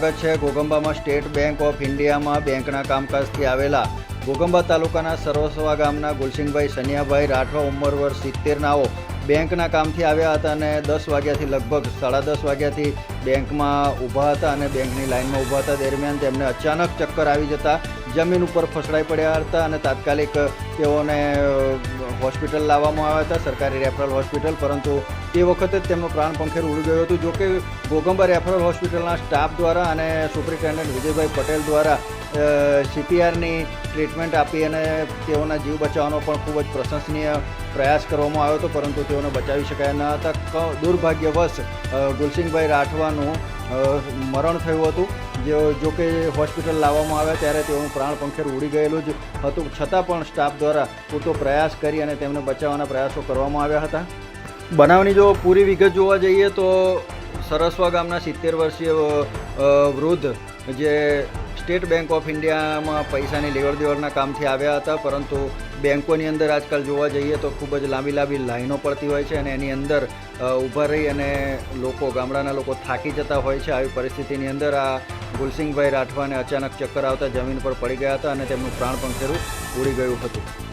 સ્વાગત છે ગોગંબામાં state bank of ઇન્ડિયામાં બેંકના કામકાજથી આવેલા ગોગંબા તાલુકાના સરવસવા ગામના ગુલસિંહભાઈ સનિયાભાઈ રાઠવા ઉંમર વર્ષ સિત્તેરનાઓ બેંકના કામથી આવ્યા હતા અને દસ વાગ્યાથી લગભગ સાડા દસ વાગ્યાથી બેંકમાં ઊભા હતા અને બેંકની લાઇનમાં ઊભા હતા. દરમિયાન તેમને અચાનક ચક્કર આવી જતા જમીન ઉપર ફસડાઈ પડ્યા હતા અને તાત્કાલિક તેઓને હોસ્પિટલ લાવવામાં આવ્યા હતા, સરકારી રેફરલ હોસ્પિટલ, પરંતુ તે વખતે જ તેમનો પ્રાણ પંખેર ઉડી ગયો હતું. જોકે ગોગંબા રેફરલ હોસ્પિટલના સ્ટાફ દ્વારા અને સુપ્રિન્ટેન્ડન્ટ વિજયભાઈ પટેલ દ્વારા સીપીઆરની ટ્રીટમેન્ટ આપી અને તેઓના જીવ બચાવવાનો પણ ખૂબ જ પ્રશંસનીય પ્રયાસ કરવામાં આવ્યો હતો. પરંતુ તેઓને બચાવી શકાયા ન હતા. દુર્ભાગ્યવશ ગુલસિંગભાઈ રાઠવાનું મરણ થયું હતું. જે, જો કે હોસ્પિટલ લાવવામાં આવ્યા ત્યારે તેઓનું પ્રાણ પંખેર ઉડી ગયેલું જ હતું. છતાં પણ સ્ટાફ દ્વારા પૂરતો પ્રયાસ કરી અને તેમને બચાવવાના પ્રયાસો કરવામાં આવ્યા હતા. બનાવની જો પૂરી વિગત જોવા જઈએ તો સરસવા ગામના સિત્તેર વર્ષીય વૃદ્ધ જે સ્ટેટ બેંક ઓફ ઇન્ડિયામાં પૈસાની લેવડ દેવડના કામથી આવ્યા હતા, પરંતુ બેંકોની અંદર આજકાલ જોવા જઈએ તો ખૂબ જ લાંબી લાંબી લાઈનો પડતી હોય છે અને એની અંદર ઊભા રહી અને લોકો, ગામડાના લોકો થાકી જતા હોય છે. આવી પરિસ્થિતિની અંદર આ ગુલસિંહભાઈ રાઠવાને અચાનક ચક્કર આવતા જમીન પર પડી ગયા હતા અને તેમનું પ્રાણ પંખેરું ઉડી ગયું હતું.